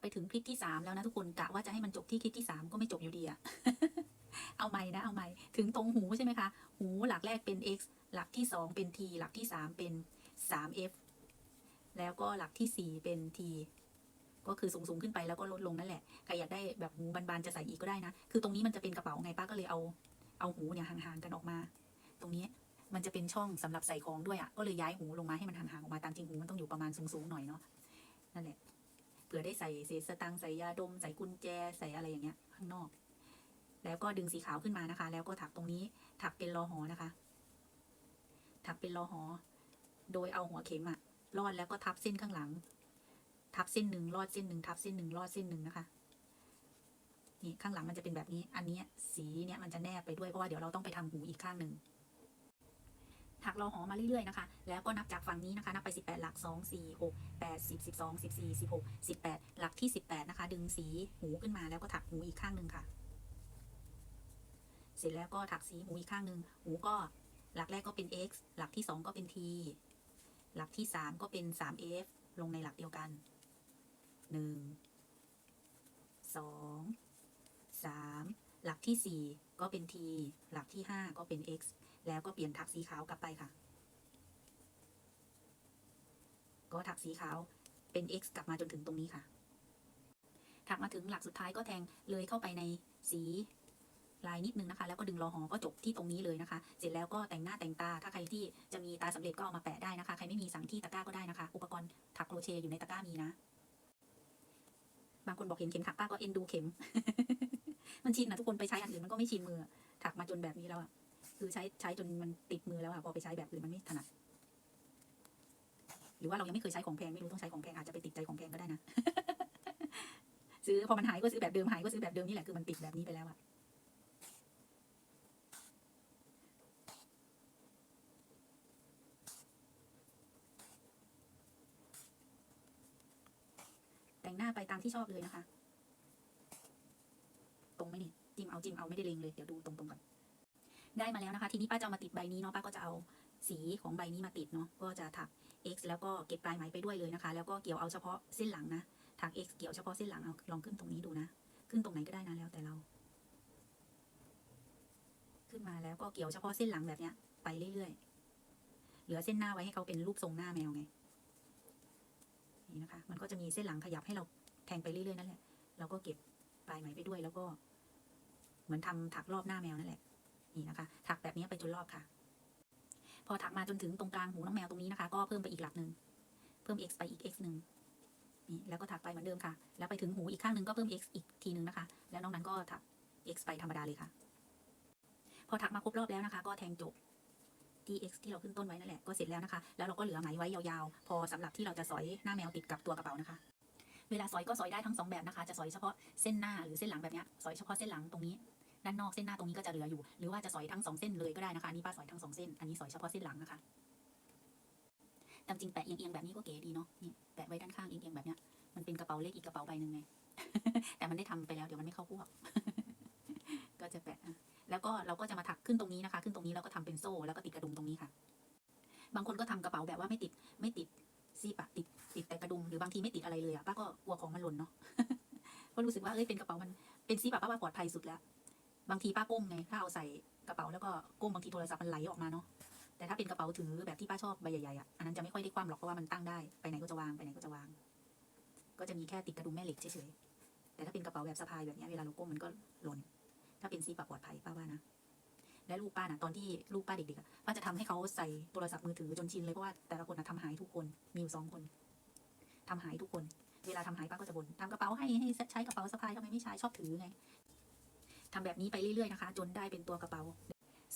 ไปถึงคลิปที่สามแล้วนะทุกคนกะว่าจะให้มันจบที่คลิปที่สามก็ไม่จบอยู่ดีอะเอาใหม่นะเอาใหม่ถึงตรงหูใช่ไหมคะ หูหลักแรกเป็น x หลักที่สองเป็น t หลักที่สามเป็น 3f แล้วก็หลักที่สี่เป็น t ก็คือสูงสูงขึ้นไปแล้วก็ลดลงนั่นแหละใครอยากได้แบบหูบานๆจะใส่อีกก็ได้นะ คือตรงนี้มันจะเป็นกระเป๋าไงป้าก็เลยเอาเอาหูเนี่ยห่างๆกันออกมา ตรงนี้มันจะเป็นช่องสำหรับใส่ของด้วยอะ่ะก็เลยย้ายหูลงมาให้มันห่างๆออกมาตามจริงหูมันต้องอยู่ประมาณสูงๆหน่อยเนาะนั่นแหละ เผื่อได้ใส่เศษสตังค์ใส่ยาดม ใส่กุญแจใส่อะไรอย่างเงี้ย ข้างนอก แล้วก็ดึงสีขาวขึ้นมานะคะ แล้วก็ถักตรงนี้ถักเป็นรอหอนะคะ ถักเป็นรอหอ โดยเอาหัวเข็มอะลอดแล้วก็ทับเส้นข้างหลัง ทับเส้นหนึ่งลอดเส้นหนึ่งทับเส้นหนึ่งลอดเส้นหนึ่งนะคะนี่ข้างหลังมันจะเป็นแบบนี้ อันนี้สีเนี้ยมันจะแนบไปด้วยเพราะว่าเดี๋ยวเราต้องไปทำหูอีกข้างหนึ่ง ถักรอหอมาเรื่อยๆนะคะ แล้วก็นับจากฝั่งนี้นะคะ นับไป 18 หลัก 2 4 6 8 10 12 14 16 18 หลักที่ 18 นะคะ ดึงสีหูขึ้นมาแล้วก็ถักหูอีกข้างหนึ่งค่ะ เสร็จแล้วก็ถักสีหูอีกข้างหนึ่งหูก็หลักแรกก็เป็น x หลักที่ 2 ก็เป็น t หลักที่ 3 ก็เป็น 3f ลงในหลักเดียวกัน 1 2 3 หลักที่ 4 ก็เป็น t หลักที่ 5 ก็เป็น x แล้วก็เปลี่ยนถักสีขาวกลับไปค่ะ ก็ถักสีขาวเป็น x กลับมาจนถึงตรงนี้ค่ะ ถักมาถึงหลักสุดท้ายก็แทงเลยเข้าไปในสีลายนิดนึงนะคะ แล้วก็ดึงรอหอก็จบที่ตรงนี้เลยนะคะ เสร็จแล้วก็แต่งหน้าแต่งตา ถ้าใครที่จะมีตาสำเร็จก็เอามาแปะได้นะคะ ใครไม่มีสั่งที่ตะกร้าก็ได้นะคะ อุปกรณ์ถักโครเชต์อยู่ในตะกร้ามีนะ บางคนบอกเห็นเข็มถักป้าก็เอ็นดูเข็ม มันชินนะทุกคนไปใช้อันอื่นมันก็ไม่ชินมือ ถักมาจนแบบนี้แล้วอะ คือใช้ใช้จนมันติดมือแล้วอะพอไปใช้แบบอื่นมันไม่ถนัดหรือว่าเรายังไม่เคยใช้ของแพงไม่รู้ต้องใช้ของแพงอาจจะไปติดใจของแพงก็ได้นะซื้อพอมันหายก็ซื้อแบบเดิมหายก็ซื้อแบบเดิมนี่แหละคือมันติดแบบนี้ไปแล้วอะแต่งหน้าไปตามที่ชอบเลยนะคะ ตรงไหมนี่จิ้มเอาจิ้มเอาไม่ได้เลงเลยเดี๋ยวดูตรงๆก่อน ได้มาแล้วนะคะ ทีนี้ป้าจะเอามาติดใบนี้เนาะป้าก็จะเอาสีของใบนี้มาติดเนาะก็จะถัก x แล้วก็เก็บปลายไหมไปด้วยเลยนะคะ แล้วก็เกี่ยวเอาเฉพาะเส้นหลังนะถัก x เกี่ยวเฉพาะเส้นหลังเอาลองขึ้นตรงนี้ดูนะ ขึ้นตรงไหนก็ได้นะแล้วแต่เรา ขึ้นมาแล้วก็เกี่ยวเฉพาะเส้นหลังแบบเนี้ย ไปเรื่อยๆ เหลือเส้นหน้าไว้ให้เขาเป็นรูปทรงหน้าแมวไงนี่นะคะ มันก็จะมีเส้นหลังขยับให้เราแทงไปเรื่อยๆนั่นแหละเราก็เก็บปลายไหมไปด้วยแล้วก็ เหมือนทำถักรอบหน้าแมวนั่นแหละ นี่นะคะ ถักแบบนี้ไปจนรอบค่ะ พอถักมาจนถึงตรงกลางหูน้องแมวตรงนี้นะคะ ก็เพิ่มไปอีกหลักหนึ่งเพิ่ม x ไปอีก x หนึ่งนี่แล้วก็ถักไปเหมือนเดิมค่ะ แล้วไปถึงหูอีกข้างหนึ่งก็เพิ่ม x อีกทีหนึ่งนะคะ แล้วนอกนั้นก็ถัก x ไปธรรมดาเลยค่ะ พอถักมาครบรอบแล้วนะคะ ก็แทงจบที่ x ที่เราขึ้นต้นไว้นั่นแหละก็เสร็จแล้วนะคะ แล้วเราก็เหลือไหมไว้ยาวๆ พอสำหรับที่เราจะสอยหน้าแมวติดกับตัวกระเป๋านะคะ เวลาสอยก็สอยได้ทั้งสองแบบนะคะ จะสอยเฉพาะเส้นหน้าหรือเส้นหลังแบบนี้สอยเฉพาะเส้นหลังตรงนี้ ด้านนอกเส้นหน้าตรงนี้ก็จะเหลืออยู่ หรือว่าจะสอยทั้งสองเส้นเลยก็ได้นะคะอันนี่ป้าสอยทั้งสองเส้น อันนี้สอยเฉพาะเส้นหลังนะคะตามจริงแปะเอียงๆแบบนี้ก็เก๋ดีเนาะนี่แปะไว้ด้านข้างเอียงๆแบบเนี้ยมันเป็นกระเป๋าเล็กอีกกระเป๋าใบหนึ่งไงแต่มันได้ทำไปแล้วเดี๋ยวมันไม่เข้าพวก ก็จะแปะแล้วก็เราก็จะมาถักขึ้นตรงนี้นะคะ ขึ้นตรงนี้แล้วก็ทำเป็นโซ่แล้วก็ติดกระดุมตรงนี้ค่ะ บางคนก็ทำกระเป๋าแบบว่าไม่ติดไม่ติดซีปะติดติดแต่กระดุมหรือบางทีไม่ติดอะไรเลยอะป้าก็กลัวของมันหล่นเนาะเพราะรู้สึกว่าเอ้ยเป็นกระเป๋ามันเป็นซีปะป้าว่าปลอดภัยสุดแล้ว บางทีป้าก้มไงถ้าเอาใส่กระเป๋าแล้วก็ก้มบางทีโทรศัพท์มันไหลออกมาเนาะแต่ถ้าเป็นกระเป๋าถือแบบที่ป้าชอบใบใหญ่ๆอะอันนั้นจะไม่ค่อยได้คว่ำหรอกเพราะว่ามันตั้งได้ไปไหนก็จะวางไปไหนก็จะวาง ก็จะมีแค่ติดกระดุมแม่เหล็กเฉยๆแต่ถ้าเป็นกระเป๋าแบบสะพายแบบนี้เวลาเราก้มมันก็หล่น ถ้าเป็นซีปปลอดภัยป้าว่านะและลูกป้าน่ะตอนที่ลูกป้าเด็กๆป้าจะทำให้เขาใส่โทรศัพท์มือถือจนชินเลยเพราะว่าแต่ละคนน่ะทำหายทุกคนมีอยู่สองคนทำหายทุกคน เวลาทำหายป้าก็จะบ่นทำกระเป๋าให้ให้ใช้กระเป๋าสะพายทำไมไม่ใช้ชอบถือไง ทำแบบนี้ไปเรื่อยๆนะคะ จนได้เป็นตัวกระเป๋า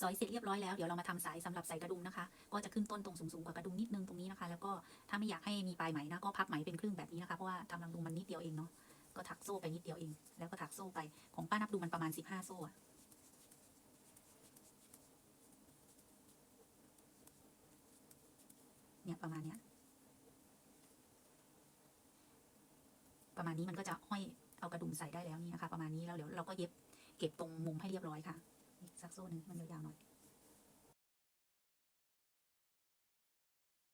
สอยเสร็จเรียบร้อยแล้วเดี๋ยวเรามาทำสายสำหรับใส่กระดุมนะคะ ก็จะขึ้นต้นตรงสูงๆกว่ากระดุมนิดนึงตรงนี้นะคะ แล้วก็ถ้าไม่อยากให้มีปลายไหมนะก็พับไหมเป็นครึ่งแบบนี้นะคะเพราะว่าทำลำดุมมันนิดเดียวเองเนาะก็ถักโซ่ไปนิดเดียวเอง แล้วก็ถักโซ่ไปของป้านับดูมันประมาณสิบห้าโซ่อะเนี่ยประมาณเนี้ยประมาณนี้มันก็จะห้อยเอากระดุมใส่ได้แล้วนี่นะคะ ประมาณนี้แล้วเดี๋ยวเราก็เย็บ เก็บตรงมุมให้เรียบร้อยค่ะ อีกสักโซ่หนึ่งมันยาวๆหน่อย